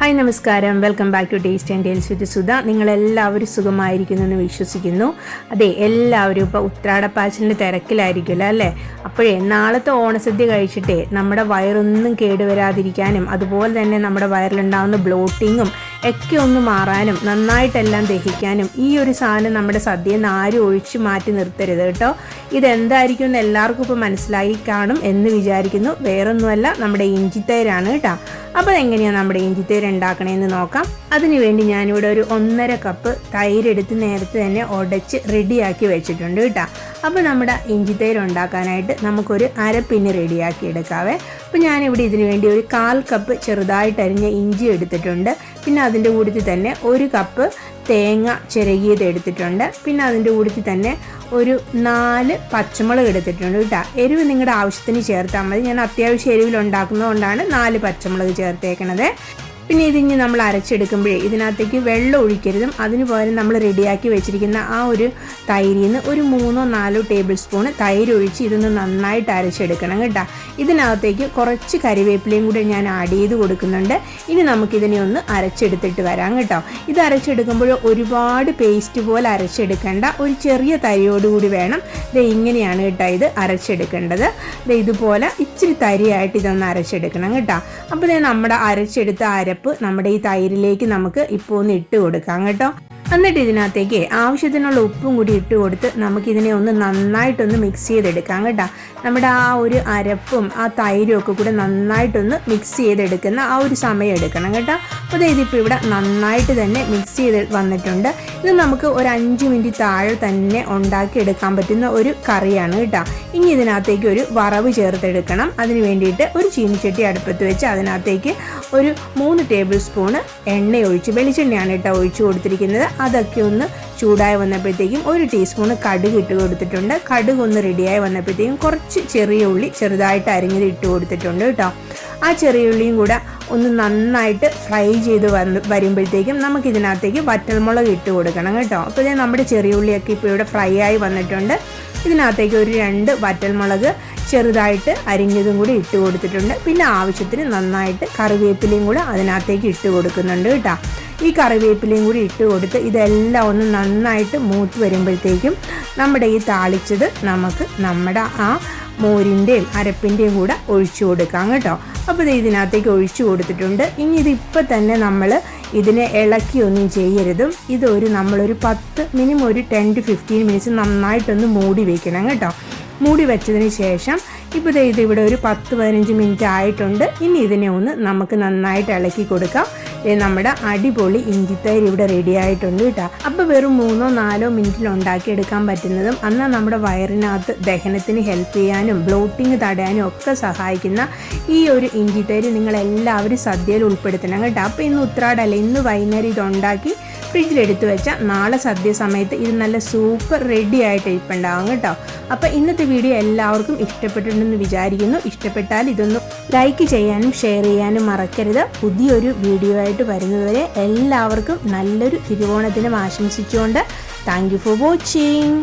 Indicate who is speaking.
Speaker 1: Hi നമസ്കാരം. Welcome back to taste and tales with Sudha. നിങ്ങളെല്ലാവരും സുഖമായിരിക്കുന്നു എന്ന് വിശ്വസിക്കുന്നു. അതെ എല്ലാവരും ഇപ്പോൾ ഉത്രാടപ്പാച്ചിലിന്റെ തിരക്കിലായിരിക്കുമല്ലോ അല്ലേ? അപ്പോഴേ നാളത്തെ ഓണസദ്യ കഴിച്ചിട്ടേ നമ്മുടെ വയറൊന്നും കേടുവരാതിരിക്കാനും അതുപോലെ തന്നെ നമ്മുടെ വയറിലുണ്ടാകുന്ന ബ്ലോട്ടിങ്ങും ഒക്കെ ഒന്ന് മാറാനും നന്നായിട്ടെല്ലാം ദഹിക്കാനും ഈ ഒരു സാധനം നമ്മുടെ സദ്യയിൽ നിന്ന് ആരും ഒഴിച്ചു മാറ്റി നിർത്തരുത് കേട്ടോ. ഇതെന്തായിരിക്കും എന്ന് എല്ലാവർക്കും ഇപ്പോൾ മനസ്സിലായി കാണും എന്ന് വിചാരിക്കുന്നു. വേറൊന്നുമല്ല നമ്മുടെ ഇഞ്ചിത്തൈരാണ് കേട്ടോ. അപ്പോൾ എങ്ങനെയാണ് നമ്മുടെ ഇഞ്ചിത്തൈര് ഉണ്ടാക്കണേന്ന് നോക്കാം. അതിനുവേണ്ടി ഞാനിവിടെ ഒരു ഒന്നര കപ്പ് തൈരെടുത്ത് നേരത്തെ തന്നെ ഉടച്ച് റെഡിയാക്കി വെച്ചിട്ടുണ്ട് കേട്ടോ. അപ്പോൾ നമ്മുടെ ഇഞ്ചിത്തൈര് ഉണ്ടാക്കാനായിട്ട് നമുക്കൊരു അരപ്പിന് റെഡിയാക്കി എടുക്കാവേ. അപ്പോൾ ഞാനിവിടെ ഇതിനു വേണ്ടി ഒരു കാൽ കപ്പ് ചെറുതായിട്ട് അരിഞ്ഞ ഇഞ്ചി എടുത്തിട്ടുണ്ട്. പിന്നെ അതിന്റെ കൂട്ടത്തിൽ തന്നെ ഒരു കപ്പ് തേങ്ങ ചിരകിയത് എടുത്തിട്ടുണ്ട്. പിന്നെ അതിന്റെ കൂട്ടത്തിൽ തന്നെ ഒരു നാല് പച്ചമുളക് എടുത്തിട്ടുണ്ട് കേട്ടോ. എരിവ് നിങ്ങളുടെ ആവശ്യത്തിന് ചേർത്താൽ മതി. ഞാൻ അത്യാവശ്യം എരിവിൽ ഉണ്ടാക്കുന്നതുകൊണ്ടാണ് നാല് പച്ചമുളക് ചേർത്തേക്കണത്. പിന്നെ ഇതിങ്ങി നമ്മൾ അരച്ചെടുക്കുമ്പോഴേ ഇതിനകത്തേക്ക് വെള്ളം ഒഴിക്കരുതും. അതിന് പകരം നമ്മൾ റെഡിയാക്കി വെച്ചിരിക്കുന്ന ആ ഒരു തൈരിൽ നിന്ന് ഒരു മൂന്നോ നാലോ ടേബിൾ സ്പൂൺ തൈര് ഒഴിച്ച് ഇതൊന്ന് നന്നായിട്ട് അരച്ചെടുക്കണം കേട്ടോ. ഇതിനകത്തേക്ക് കുറച്ച് കരിവേപ്പിലയും കൂടെ ഞാൻ ആഡ് ചെയ്ത് കൊടുക്കുന്നുണ്ട്. ഇനി നമുക്കിതിനെ ഒന്ന് അരച്ചെടുത്തിട്ട് വരാം കേട്ടോ. ഇത് അരച്ചെടുക്കുമ്പോൾ ഒരുപാട് പേസ്റ്റ് പോലെ അരച്ചെടുക്കേണ്ട. ഒരു ചെറിയ തരിയോടുകൂടി വേണം. ഇത് ഇങ്ങനെയാണ് കേട്ടോ ഇത് അരച്ചെടുക്കേണ്ടത്. ഇത് ഇതുപോലെ ഇച്ചിരി തരിയായിട്ട് ഇതൊന്ന് അരച്ചെടുക്കണം കേട്ടോ. അപ്പോൾ നമ്മുടെ അരച്ചെടുത്ത അരപ്പ് നമ്മുടെ ഈ തൈരിലേക്ക് നമുക്ക് ഇപ്പോൾ ഒന്ന് ഇട്ട് കൊടുക്കാം കേട്ടോ. എന്നിട്ട് ഇതിനകത്തേക്ക് ആവശ്യത്തിനുള്ള ഉപ്പും കൂടി ഇട്ട് കൊടുത്ത് നമുക്കിതിനെ ഒന്ന് നന്നായിട്ടൊന്ന് മിക്സ് ചെയ്തെടുക്കാം കേട്ടോ. നമ്മുടെ ആ ഒരു അരപ്പും ആ തൈരും ഒക്കെ കൂടെ നന്നായിട്ടൊന്ന് മിക്സ് ചെയ്തെടുക്കുന്ന ആ ഒരു സമയം എടുക്കണം കേട്ടോ. അപ്പോൾ ഇതിപ്പോൾ ഇവിടെ നന്നായിട്ട് തന്നെ മിക്സ് ചെയ്ത് വന്നിട്ടുണ്ട്. ഇത് നമുക്ക് ഒരു അഞ്ച് മിനിറ്റ് താഴെ തന്നെ ഉണ്ടാക്കിയെടുക്കാൻ പറ്റുന്ന ഒരു കറിയാണ് കേട്ടോ. ഇനി ഇതിനകത്തേക്ക് ഒരു വറവ് ചേർത്തെടുക്കണം. അതിന് വേണ്ടിയിട്ട് ഒരു ചീനിച്ചട്ടി അടുപ്പത്ത് വെച്ച് അതിനകത്തേക്ക് ഒരു മൂന്ന് ടേബിൾ സ്പൂണ് എണ്ണ ഒഴിച്ച് വെളിച്ചെണ്ണയാണ് കേട്ടോ ഒഴിച്ച് കൊടുത്തിരിക്കുന്നത്. അതൊക്കെ ഒന്ന് ചൂടായി വന്നപ്പോഴത്തേക്കും ഒരു ടീസ്പൂൺ കടുക് ഇട്ട് കൊടുത്തിട്ടുണ്ട്. കടുക് ഒന്ന് റെഡിയായി വന്നപ്പോഴത്തേക്കും കുറച്ച് ചെറിയ ഉള്ളി ചെറുതായിട്ട് അരിഞ്ഞത് ഇട്ട് കൊടുത്തിട്ടുണ്ട് കേട്ടോ. ആ ചെറിയ ഉള്ളിയും കൂടെ ഒന്ന് നന്നായിട്ട് ഫ്രൈ ചെയ്ത് വന്ന് വരുമ്പോഴത്തേക്കും നമുക്ക് ഇതിനകത്തേക്ക് വറ്റൽമുളക് ഇട്ട് കൊടുക്കണം കേട്ടോ. അപ്പോൾ ഇത് നമ്മുടെ ചെറിയ ഉള്ളിയൊക്കെ ഇപ്പോൾ ഇവിടെ ഫ്രൈ ആയി വന്നിട്ടുണ്ട്. ഇതിനകത്തേക്ക് ഒരു രണ്ട് വറ്റൽമുളക് ചെറുതായിട്ട് അരിഞ്ഞതും കൂടി ഇട്ട് കൊടുത്തിട്ടുണ്ട്. പിന്നെ ആവശ്യത്തിന് നന്നായിട്ട് കറിവേപ്പിലയും കൂടി അതിനകത്തേക്ക് ഇട്ട് കൊടുക്കുന്നുണ്ട് കേട്ടോ. ഈ കറിവേപ്പിലയും കൂടി ഇട്ട് കൊടുത്ത് ഇതെല്ലാം ഒന്ന് നന്നായിട്ട് മൂത്ത് വരുമ്പോഴത്തേക്കും നമ്മുടെ ഈ താളിച്ചത് നമുക്ക് നമ്മുടെ ആ മോരിന്റെയും അരപ്പിന്റെയും കൂടെ ഒഴിച്ചു കൊടുക്കാം കേട്ടോ. അപ്പോൾ ഇത് ഇതിനകത്തേക്ക് ഒഴിച്ചു കൊടുത്തിട്ടുണ്ട്. ഇനി ഇതിപ്പോൾ തന്നെ നമ്മൾ ഇതിനെ ഇളക്കിയൊന്നും ചെയ്യരുതും. ഇതൊരു നമ്മളൊരു പത്ത് മിനിമം ഒരു ടെൻ ടു ഫിഫ്റ്റീൻ മിനിറ്റ്സ് നന്നായിട്ടൊന്ന് മൂടി വയ്ക്കണം കേട്ടോ. മൂടി വെച്ചതിന് ശേഷം ഇപ്പോൾ ഇത് ഇവിടെ ഒരു പത്ത് പതിനഞ്ച് മിനിറ്റ് ആയിട്ടുണ്ട്. ഇനി ഇതിനെ ഒന്ന് നമുക്ക് നന്നായിട്ട് ഇളക്കി കൊടുക്കാം. നമ്മുടെ അടിപൊളി ഇഞ്ചിത്തൈര് ഇവിടെ റെഡി ആയിട്ടുണ്ട് കേട്ടോ. അപ്പോൾ വെറും മൂന്നോ നാലോ മിനിറ്റിൽ ഉണ്ടാക്കിയെടുക്കാൻ പറ്റുന്നതും എന്നാൽ നമ്മുടെ വയറിനകത്ത് ദഹനത്തിന് ഹെൽപ്പ് ചെയ്യാനും ബ്ലോട്ടിങ് തടയാനും ഒക്കെ സഹായിക്കുന്ന ഈ ഒരു ഇഞ്ചിത്തൈര് നിങ്ങൾ എല്ലാവരും സദ്യയിൽ ഉൾപ്പെടുത്തണം കേട്ടോ. അപ്പോൾ ഇന്ന് ഉത്രാടല്ല? ഇന്ന് വൈകുന്നേരം ഇത് ഉണ്ടാക്കി ഫ്രിഡ്ജിലെടുത്ത് വെച്ചാൽ നാളെ സദ്യ സമയത്ത് ഇത് നല്ല സൂപ്പർ റെഡി ആയിട്ട് ഇരിപ്പുണ്ടാവും കേട്ടോ. അപ്പോൾ ഇന്നത്തെ വീഡിയോ എല്ലാവർക്കും ഇഷ്ടപ്പെട്ടിട്ടുണ്ടെന്ന് വിചാരിക്കുന്നു. ഇഷ്ടപ്പെട്ടാൽ ഇതൊന്ന് ലൈക്ക് ചെയ്യാനും ഷെയർ ചെയ്യാനും മറക്കരുത്. പുതിയൊരു വീഡിയോ ആയിട്ട് വരുന്നതുവരെ എല്ലാവർക്കും നല്ലൊരു തിരുവോണത്തിനും ആശംസിച്ചുകൊണ്ട് താങ്ക് ഫോർ വാച്ചിങ്